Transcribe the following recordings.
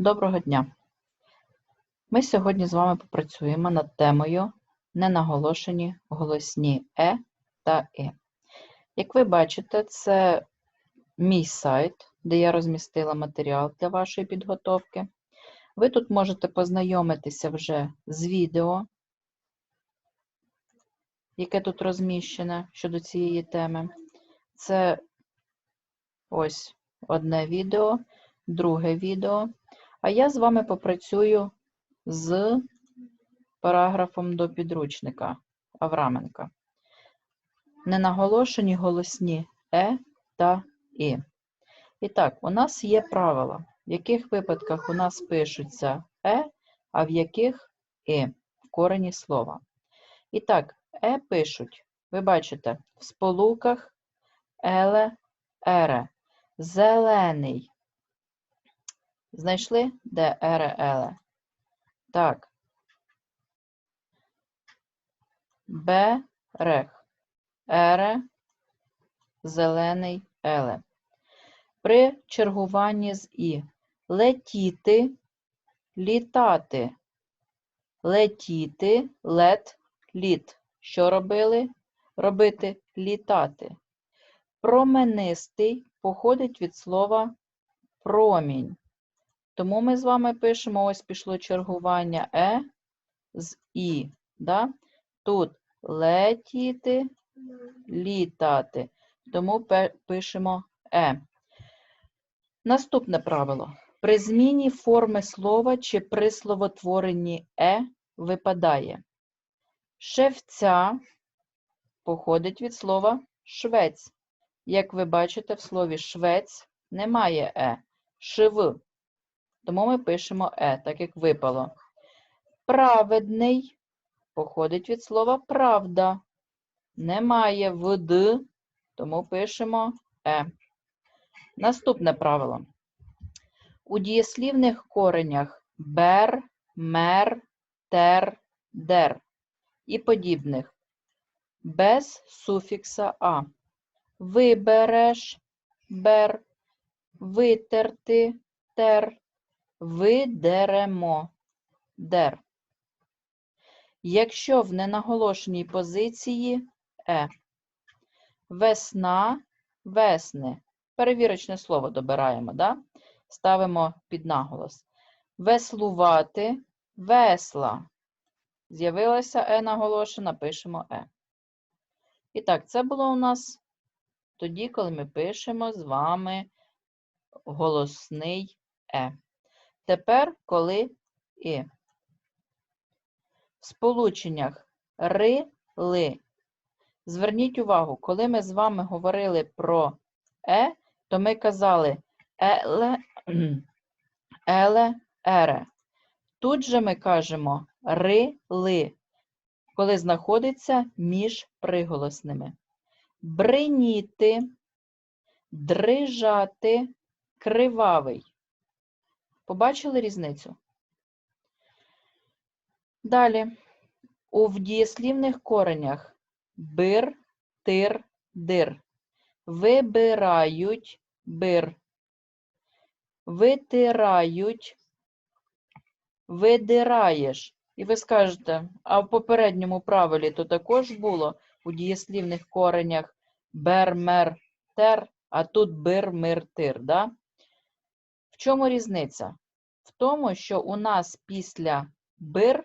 Доброго дня! Ми сьогодні з вами попрацюємо над темою ненаголошені голосні Е та И. Як ви бачите, це мій сайт, де я розмістила матеріал для вашої підготовки. Ви тут можете познайомитися вже з відео, яке тут розміщене щодо цієї теми. Це ось одне відео, друге відео. А я з вами попрацюю з параграфом до підручника Авраменка. Ненаголошені голосні Е та І. І так, у нас є правила, в яких випадках у нас пишуться Е, а в яких І в корені слова. І так, Е пишуть, ви бачите, в сполуках еле, ере, зелений. Знайшли, ере. Так. Берег. Ере, зелений, еле. При чергуванні з І. Летіти, літати. Летіти, лет, літ. Що робили? Робити літати. Променистий походить від слова промінь. Тому ми з вами пишемо, ось пішло чергування Е з І. Да? Тут летіти, літати. Тому пишемо Е. Наступне правило. При зміні форми слова чи при словотворенні Е випадає. Шевця походить від слова швець. Як ви бачите, в слові швець немає Е. Шив. Тому ми пишемо Е, так як випало. Праведний походить від слова правда. Немає вд, тому пишемо Е. Наступне правило. У дієслівних коренях бер, мер, тер, дер і подібних без суфікса А. Вибереш бер, витерти тер, видеремо дер. Якщо в ненаголошеній позиції Е. Весна, весни. Перевірочне слово добираємо, да? ставимо під наголос. Веслувати, весла. З'явилася Е наголошена, пишемо Е. І так, це було у нас тоді, коли ми пишемо з вами голосний Е. Тепер, коли І. В сполученнях ри, ли. Зверніть увагу, коли ми з вами говорили про Е, то ми казали еле, еле, ере. Тут же ми кажемо ри, ли, коли знаходиться між приголосними. Бриніти, дрижати, кривавий. Побачили різницю? Далі. У дієслівних коренях бир, тир, дир. Вибирають бир. Витирають, видираєш. І ви скажете, а в попередньому правилі то також було у дієслівних коренях бер, мер, тер, а тут бир, мир, тир. Да? Чому різниця? В тому, що у нас після бир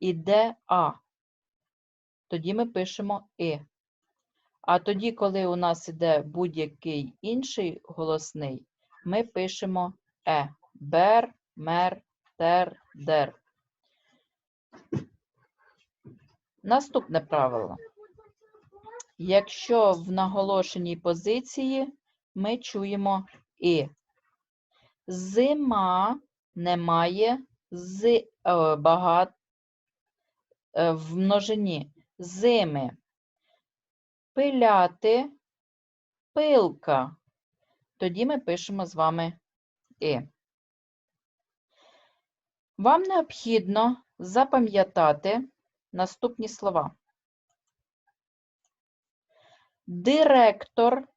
іде А. Тоді ми пишемо И. А тоді, коли у нас іде будь-який інший голосний, ми пишемо Е. Бер, мер, тер, дер. Наступне правило. Якщо в наголошеній позиції ми чуємо І. Зима немає з багато в множині зими. Пиляти пилка. Тоді ми пишемо з вами І. Вам необхідно запам'ятати наступні слова. Директор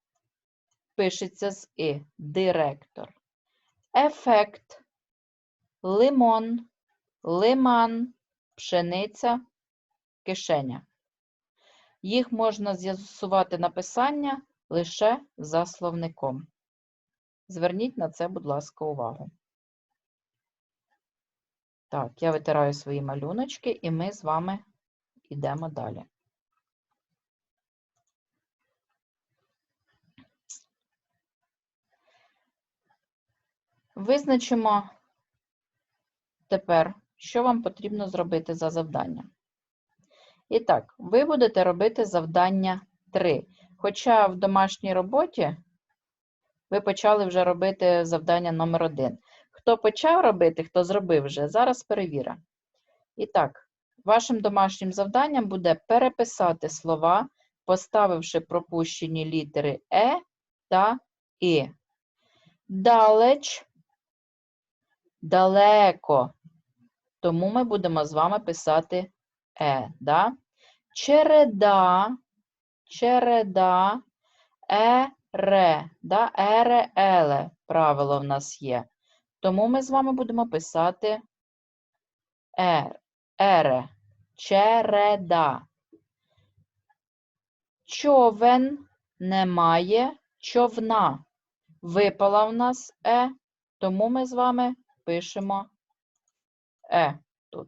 пишеться з І. Директор. Ефект лимон, лиман, пшениця, кишеня. Їх можна з'ясувати написання лише за словником. Зверніть на це, будь ласка, увагу. Так, я витираю свої малюночки, і ми з вами йдемо далі. Визначимо тепер, що вам потрібно зробити за завдання. І так, ви будете робити завдання 3. Хоча в домашній роботі ви почали вже робити завдання номер 1. Хто почав робити, хто зробив вже, зараз перевіра. І так, вашим домашнім завданням буде переписати слова, поставивши пропущені літери Е та І. Далеч, далеко. Тому ми будемо з вами писати Е. Да? Череда, череда, ере, да? ере, еле. Правило в нас є. Тому ми з вами будемо писати ер, ере, череда. Човен немає човна. Випала в нас е, тому ми з вами пишемо е тут.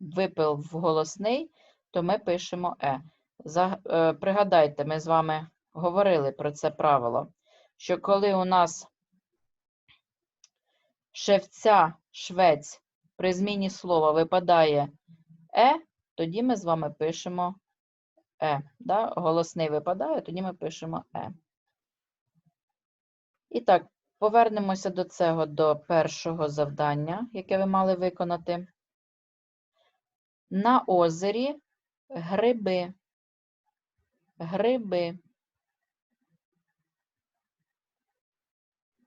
Випив в голосний, то ми пишемо е. За, е, Пригадайте, ми з вами говорили про це правило, що коли у нас шевця, швець при зміні слова випадає е, тоді ми з вами пишемо е. Да? Голосний випадає, тоді ми пишемо е. І так, повернемося до цього, до першого завдання, яке ви мали виконати. На озері гриби. Гриби.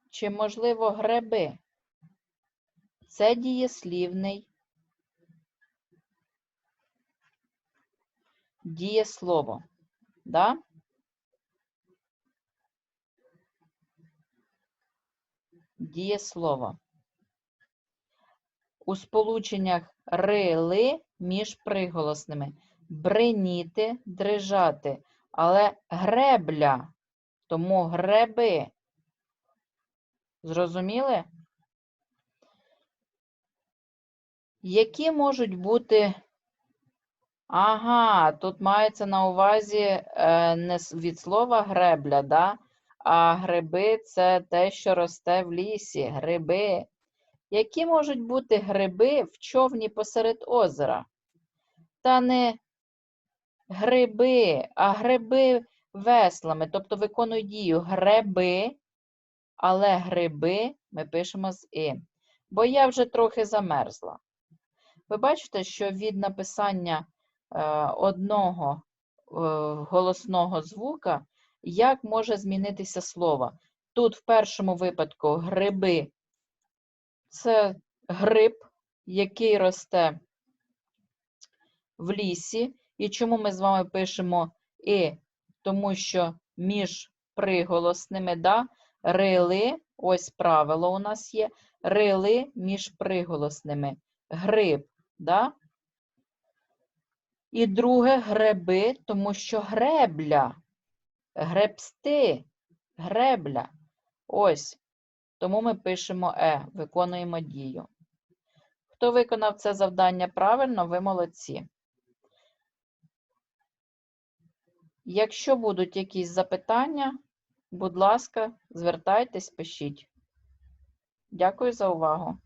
Чи, можливо, гриби? Це дієслівний дієслово. Да? Дієслово. У сполученнях рили між приголосними. Бриніти, дрижати. Але гребля, тому греби. Зрозуміли? Які можуть бути. Ага, тут мається на увазі е, не від слова гребля, да? А гриби це те, що росте в лісі. Гриби. Які можуть бути гриби в човні посеред озера? Та не гриби, а гриби веслами, тобто виконують дію греби, але гриби ми пишемо з і. Бо я вже трохи замерзла. Ви бачите, що від написання е, одного е, голосного звука, як може змінитися слово. Тут в першому випадку гриби це гриб, який росте в лісі. І чому ми з вами пишемо і? Тому що між приголосними, да, рили, ось правило у нас є, рили між приголосними. Гриб, да? І друге греби, тому що гребля, гребсти, гребля. Ось. Тому ми пишемо е, виконуємо дію. Хто виконав це завдання правильно, ви молодці. Якщо будуть якісь запитання, будь ласка, звертайтесь, пишіть. Дякую за увагу.